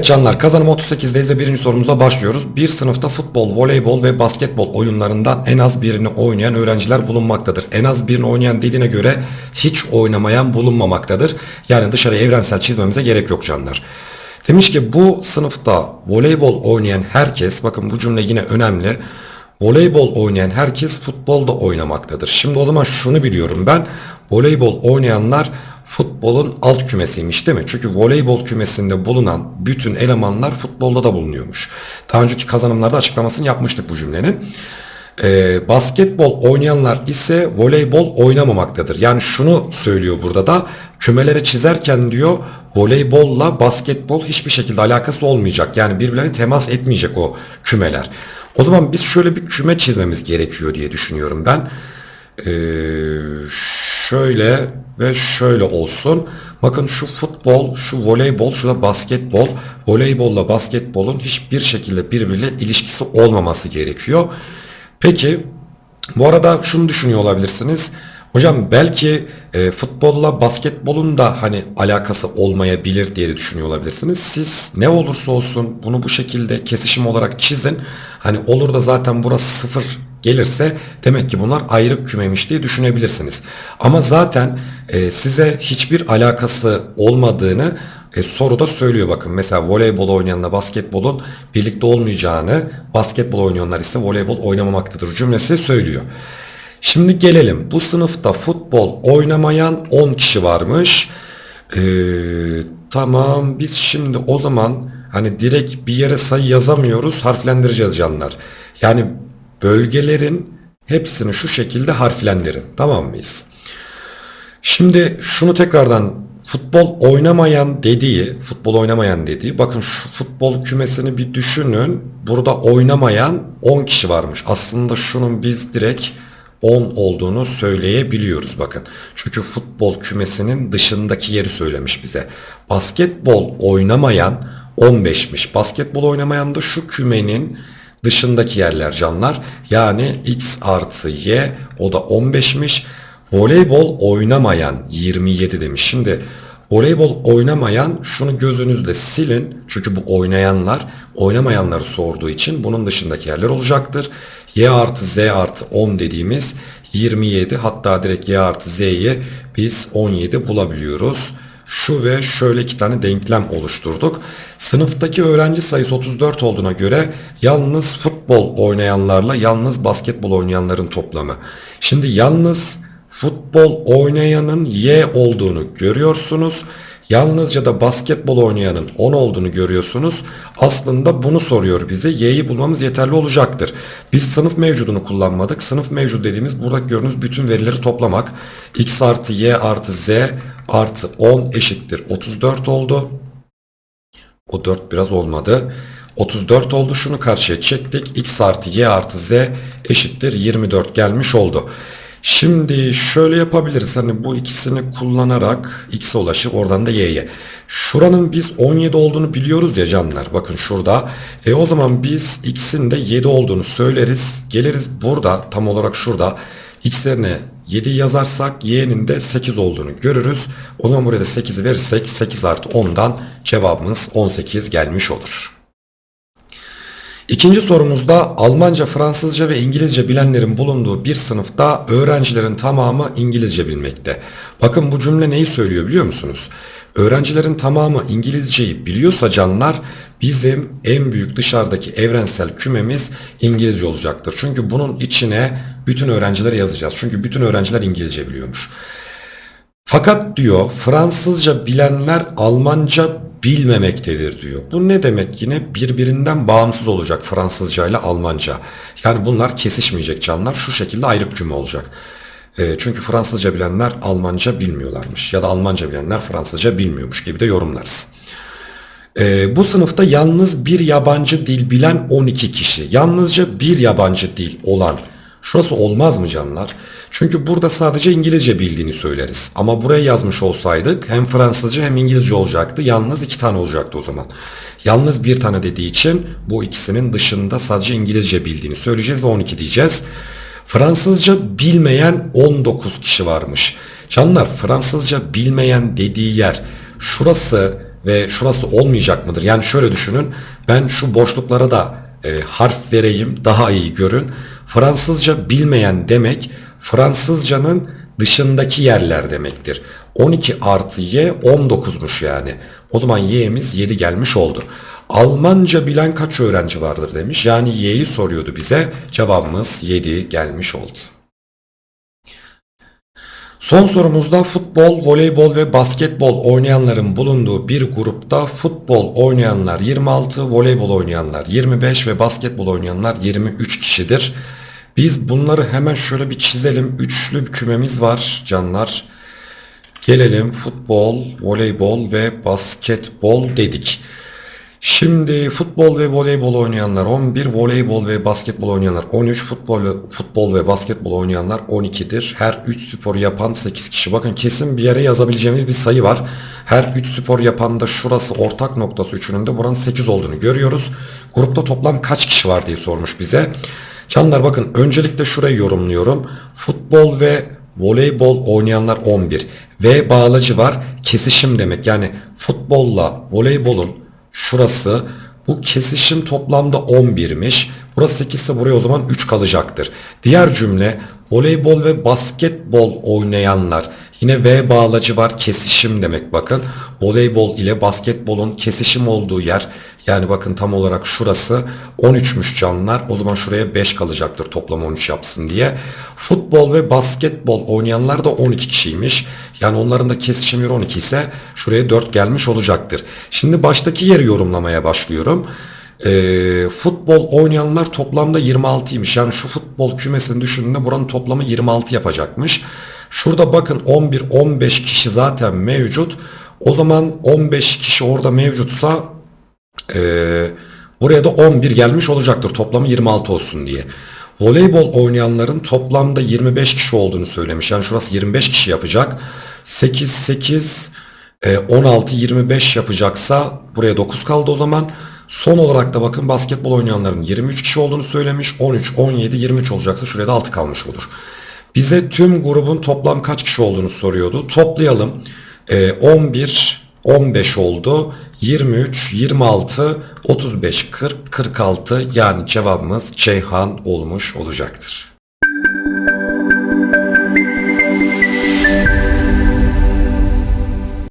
Evet canlar kazanım 38'deyiz ve birinci sorumuza başlıyoruz. Bir sınıfta futbol, voleybol ve basketbol oyunlarından en az birini oynayan öğrenciler bulunmaktadır. En az birini oynayan dediğine göre hiç oynamayan bulunmamaktadır. Yani dışarıya evrensel çizmemize gerek yok canlar. Demiş ki bu sınıfta voleybol oynayan herkes, bakın bu cümle yine önemli. Voleybol oynayan herkes futbolda oynamaktadır. Şimdi o zaman şunu biliyorum ben. Voleybol oynayanlar futbolun alt kümesiymiş değil mi? Çünkü voleybol kümesinde bulunan bütün elemanlar futbolda da bulunuyormuş. Daha önceki kazanımlarda açıklamasını yapmıştık bu cümlenin. Ee, basketbol oynayanlar ise voleybol oynamamaktadır. Yani şunu söylüyor burada da kümeleri çizerken diyor voleybolla basketbol hiçbir şekilde alakası olmayacak. Yani birbirlerine temas etmeyecek o kümeler. O zaman biz şöyle bir küme çizmemiz gerekiyor diye düşünüyorum ben. Ee, şöyle ve şöyle olsun. Bakın şu futbol, şu voleybol, şu da basketbol. Voleybolla basketbolun hiçbir şekilde birbiriyle ilişkisi olmaması gerekiyor. Peki bu arada şunu düşünüyor olabilirsiniz. Hocam belki e, futbolla basketbolun da hani alakası olmayabilir diye de düşünüyor olabilirsiniz. Siz ne olursa olsun bunu bu şekilde kesişim olarak çizin. Hani olur da zaten burası sıfır gelirse demek ki bunlar ayrı kümemiş diye düşünebilirsiniz. Ama zaten e, size hiçbir alakası olmadığını e, soruda söylüyor bakın. Mesela voleybol oynayanla basketbolun birlikte olmayacağını, basketbol oynayanlar ise voleybol oynamamaktadır cümlesi söylüyor. Şimdi gelelim. Bu sınıfta futbol oynamayan 10 kişi varmış. Ee, tamam biz şimdi o zaman hani direkt bir yere sayı yazamıyoruz harflendireceğiz canlar. Yani bölgelerin hepsini şu şekilde harflendirin. Tamam mıyız? Şimdi şunu tekrardan futbol oynamayan dediği, futbol oynamayan dediği, bakın şu futbol kümesini bir düşünün. Burada oynamayan 10 kişi varmış. Aslında şunun biz direkt 10 olduğunu söyleyebiliyoruz bakın. Çünkü futbol kümesinin dışındaki yeri söylemiş bize. Basketbol oynamayan 15'miş. Basketbol oynamayan da şu kümenin dışındaki yerler canlar. Yani x artı y o da 15'miş. Voleybol oynamayan 27 demiş. Şimdi voleybol oynamayan şunu gözünüzde silin. Çünkü bu oynayanlar oynamayanları sorduğu için bunun dışındaki yerler olacaktır. Y artı Z artı 10 dediğimiz 27 hatta direkt Y artı Z'yi biz 17 bulabiliyoruz. Şu ve şöyle iki tane denklem oluşturduk. Sınıftaki öğrenci sayısı 34 olduğuna göre yalnız futbol oynayanlarla yalnız basketbol oynayanların toplamı. Şimdi yalnız futbol oynayanın Y olduğunu görüyorsunuz. Yalnızca da basketbol oynayanın 10 olduğunu görüyorsunuz. Aslında bunu soruyor bize. Y'yi bulmamız yeterli olacaktır. Biz sınıf mevcudunu kullanmadık. Sınıf mevcut dediğimiz burada gördüğünüz bütün verileri toplamak. X artı Y artı Z artı 10 eşittir 34 oldu. O 4 biraz olmadı. 34 oldu. Şunu karşıya çektik. X artı Y artı Z eşittir 24 gelmiş oldu. Şimdi şöyle yapabiliriz. Hani bu ikisini kullanarak x'e ulaşıp oradan da y'ye. Şuranın biz 17 olduğunu biliyoruz ya canlar. Bakın şurada. E o zaman biz x'in de 7 olduğunu söyleriz. Geliriz burada tam olarak şurada. x yerine 7 yazarsak y'nin de 8 olduğunu görürüz. O zaman buraya da 8'i verirsek 8 artı 10'dan cevabımız 18 gelmiş olur. İkinci sorumuzda Almanca, Fransızca ve İngilizce bilenlerin bulunduğu bir sınıfta öğrencilerin tamamı İngilizce bilmekte. Bakın bu cümle neyi söylüyor biliyor musunuz? Öğrencilerin tamamı İngilizceyi biliyorsa canlar bizim en büyük dışarıdaki evrensel kümemiz İngilizce olacaktır. Çünkü bunun içine bütün öğrencileri yazacağız. Çünkü bütün öğrenciler İngilizce biliyormuş. Fakat diyor Fransızca bilenler Almanca bilmemektedir diyor. Bu ne demek yine birbirinden bağımsız olacak Fransızca ile Almanca. Yani bunlar kesişmeyecek canlar şu şekilde ayrı cümle olacak. E, çünkü Fransızca bilenler Almanca bilmiyorlarmış ya da Almanca bilenler Fransızca bilmiyormuş gibi de yorumlarız. E, bu sınıfta yalnız bir yabancı dil bilen 12 kişi. Yalnızca bir yabancı dil olan. Şurası olmaz mı canlar? Çünkü burada sadece İngilizce bildiğini söyleriz. Ama buraya yazmış olsaydık hem Fransızca hem İngilizce olacaktı. Yalnız iki tane olacaktı o zaman. Yalnız bir tane dediği için bu ikisinin dışında sadece İngilizce bildiğini söyleyeceğiz ve 12 diyeceğiz. Fransızca bilmeyen 19 kişi varmış. Canlar Fransızca bilmeyen dediği yer şurası ve şurası olmayacak mıdır? Yani şöyle düşünün ben şu boşluklara da e, harf vereyim daha iyi görün. Fransızca bilmeyen demek Fransızcanın dışındaki yerler demektir. 12 artı y 19'muş yani. O zaman y'miz 7 gelmiş oldu. Almanca bilen kaç öğrenci vardır demiş. Yani y'yi soruyordu bize. Cevabımız 7 gelmiş oldu. Son sorumuzda futbol, voleybol ve basketbol oynayanların bulunduğu bir grupta futbol oynayanlar 26, voleybol oynayanlar 25 ve basketbol oynayanlar 23 kişidir. Biz bunları hemen şöyle bir çizelim. Üçlü bir kümemiz var canlar. Gelelim futbol, voleybol ve basketbol dedik. Şimdi futbol ve voleybol oynayanlar 11, voleybol ve basketbol oynayanlar 13, futbol ve, futbol ve basketbol oynayanlar 12'dir. Her 3 spor yapan 8 kişi. Bakın kesin bir yere yazabileceğimiz bir sayı var. Her 3 spor yapan da şurası ortak noktası üçünün de buranın 8 olduğunu görüyoruz. Grupta toplam kaç kişi var diye sormuş bize. Canlar bakın öncelikle şurayı yorumluyorum. Futbol ve voleybol oynayanlar 11. V bağlacı var. Kesişim demek. Yani futbolla voleybolun şurası bu kesişim toplamda 11'miş. Burası 8 ise buraya o zaman 3 kalacaktır. Diğer cümle voleybol ve basketbol oynayanlar yine V bağlacı var kesişim demek bakın. Voleybol ile basketbolun kesişim olduğu yer yani bakın tam olarak şurası 13'müş canlar. O zaman şuraya 5 kalacaktır toplam 13 yapsın diye. Futbol ve basketbol oynayanlar da 12 kişiymiş. Yani onların da kesişim yeri 12 ise şuraya 4 gelmiş olacaktır. Şimdi baştaki yeri yorumlamaya başlıyorum. Ee, futbol oynayanlar toplamda 26'ymış. Yani şu futbol kümesini düşündüğünde buranın toplamı 26 yapacakmış. Şurada bakın 11-15 kişi zaten mevcut. O zaman 15 kişi orada mevcutsa ee, buraya da 11 gelmiş olacaktır toplamı 26 olsun diye. Voleybol oynayanların toplamda 25 kişi olduğunu söylemiş. Yani şurası 25 kişi yapacak. 8, 8, e, 16, 25 yapacaksa buraya 9 kaldı o zaman. Son olarak da bakın basketbol oynayanların 23 kişi olduğunu söylemiş. 13, 17, 23 olacaksa şuraya da 6 kalmış olur. Bize tüm grubun toplam kaç kişi olduğunu soruyordu. Toplayalım. E, 11, 15 oldu. 23, 26, 35, 40, 46 yani cevabımız Ceyhan olmuş olacaktır.